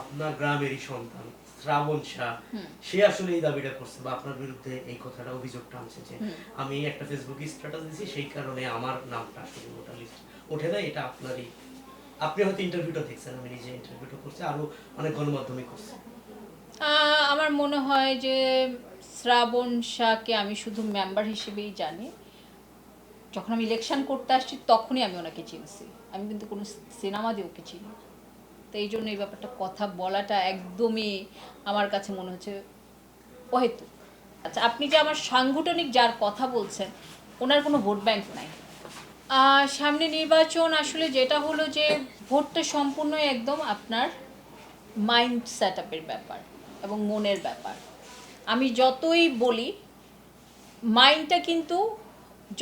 আপনার গ্রামেরই সন্তান শ্রাবণ শাহ সে আসলে এই দাবিটা করছে বা আপনার বিরুদ্ধে এই কথাটা অভিযোগটা আনছে যে আমি একটা ফেসবুক স্ট্যাটাস দিয়েছি সেই কারণে আমার নামটা আসলে ভোটার লিস্ট উঠে দেয় এটা আপনারই। আপনি হয়তো ইন্টারভিউটা দেখছেন আমি নিজে ইন্টারভিউটা করছি আরও অনেক গণমাধ্যমে করছি। আমার মনে হয় যে শ্রাবণ শাহকে আমি শুধু মেম্বার হিসেবেই জানি। যখন আমি ইলেকশন করতে আসছি তখনই আমি ওনাকে চিনছি। আমি কিন্তু কোনো সিনেমা দিয়ে ওকে চিনি তো এই জন্য এই ব্যাপারটা কথা বলাটা একদমই আমার কাছে মনে হচ্ছে অহেতু। আচ্ছা আপনি যে আমার সাংগঠনিক যার কথা বলছেন, ওনার কোনো ভোট ব্যাংক নাই। সামনে নির্বাচন আসলে যেটা হলো যে ভোটটা সম্পূর্ণই একদম আপনার মাইন্ড সেট আপের ব্যাপার এবং মনের ব্যাপার। আমি যতই বলি, মাইন্ডটা কিন্তু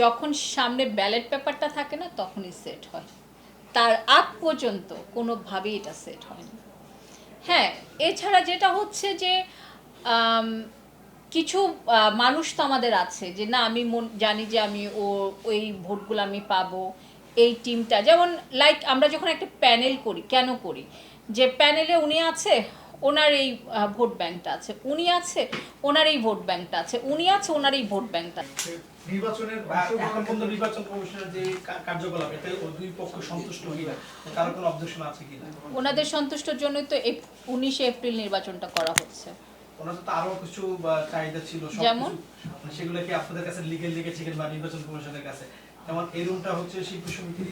যখন সামনে ব্যালেট পেপারটা থাকে না, তখনই সেট হয়। তার আগ পর্যন্ত কোনোভাবেই এটা সেট হয়নি। হ্যাঁ এছাড়া যেটা হচ্ছে যে কিছু মানুষ তো আমাদের আছে যে, না, আমি জানি যে আমি ও, ওই ভোটগুলো আমি পাবো, এই টিমটা যেমন লাইক আমরা যখন একটা প্যানেল করি, কেন করি? যে প্যানেলে উনি আছে ওনার এই ভোট ব্যাংকটা আছে। উনি আছে ওনার এই ভোট ব্যাংকটা আছে। উনি আছে ওনার এই ভোট ব্যাংকটা নির্বাচনের নির্বাচন কমিশনের যে কার্যকলাপ এতে দুই পক্ষ সন্তুষ্ট কিনা? কারও কোনো অবজেকশন আছে কিনা? ওনাদের সন্তুষ্টর জন্যই তো উনিশে এপ্রিল নির্বাচনটা করা হচ্ছে। ওনাদের তো আরও কিছু চাহিদা ছিল যেমন? মানে সেগুলো কি আপনাদের কাছে লিগেল নির্বাচন কমিশনের কাছে? যেমন এই রুমটা হচ্ছে শিল্পী সমিতির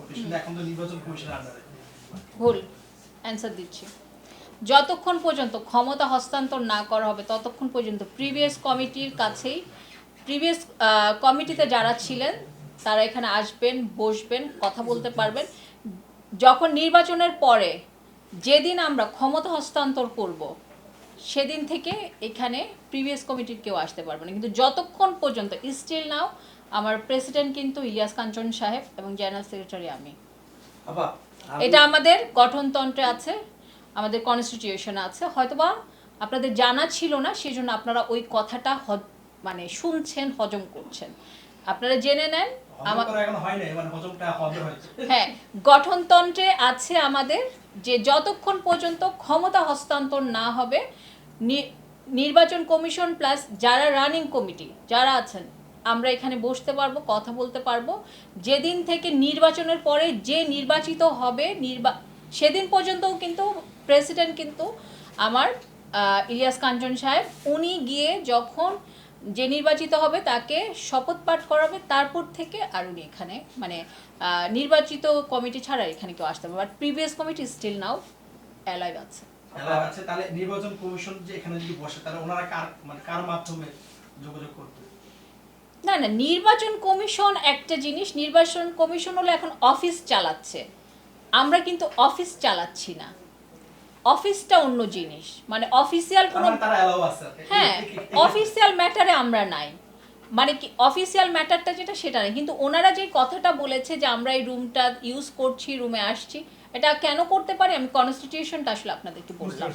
অফিস এখন তো নির্বাচন কমিশনের আন্ডারে ভুল। অ্যান্সার দিচ্ছি। যতক্ষণ পর্যন্ত ক্ষমতা হস্তান্তর না করা হবে ততক্ষণ পর্যন্ত প্রিভিয়াস কমিটির কাছেই প্রিভিয়াস কমিটিতে যারা ছিলেন তারা এখানে আসবেন বসবেন কথা বলতে পারবেন। যখন নির্বাচনের পরে যেদিন আমরা ক্ষমতা হস্তান্তর করব সেদিন থেকে এখানে প্রিভিয়াস কমিটির কেউ আসতে পারবে না। কিন্তু যতক্ষণ পর্যন্ত স্টিল নাও আমার প্রেসিডেন্ট কিন্তু ইলিয়াস কাঞ্চন সাহেব এবং জেনারেল সেক্রেটারি আমি এটা আমাদের গঠনতন্ত্রে আছে। আমাদের কনস্টিটিউশন আছে। হয়তোবা আপনাদের জানা ছিল না সেই জন্য আপনারা ওই কথাটা মানে শুনছেন হজম করছেন। আপনারা জেনে নেন হয় মানে হ্যাঁ গঠনতন্ত্রে আছে আমাদের যে যতক্ষণ পর্যন্ত ক্ষমতা হস্তান্তর না হবে নির্বাচন কমিশন প্লাস যারা রানিং কমিটি যারা আছেন আমরা এখানে বসতে পারব কথা বলতে পারব। যেদিন থেকে নির্বাচনের পরে যে নির্বাচিত হবে নির্বা সেদিন পর্যন্তও কিন্তু প্রেসিডেন্ট কিন্তু আমার ইলিয়াস কাঞ্চন সাহেব উনি গিয়ে যখন যে নির্বাচিত হবে তাকে শপথ পাঠ করাবে তারপর থেকে আর উনি এখানে মানে নির্বাচিত কমিটি ছাড়া এখানে কেউ আসতে পারবে but previous committee still now alive আছে। আছে তাহলে নির্বাচন কমিশন যে এখানে যদি বসে তাহলে ওনারা কার মানে কার মাধ্যমে যোগাযোগ করতে না না নির্বাচন কমিশন একটা জিনিস নির্বাচন কমিশন হলো এখন অফিস চালাচ্ছে। আমরা কিন্তু অফিস চালাচ্ছি না। অফিসটা অন্য জিনিস। মানে অফিসিয়াল কোনো হ্যাঁ অফিসিয়াল ম্যাটারে আমরা নাই। মানে কি অফিসিয়াল ম্যাটারটা যেটা সেটা নেই। কিন্তু ওনারা যে কথাটা বলেছে যে আমরা এই রুমটা ইউজ করছি রুমে আসছি এটা কেন করতে পারি? আমি কনস্টিটিউশনটা আসলে আপনাদেরকে বললাম।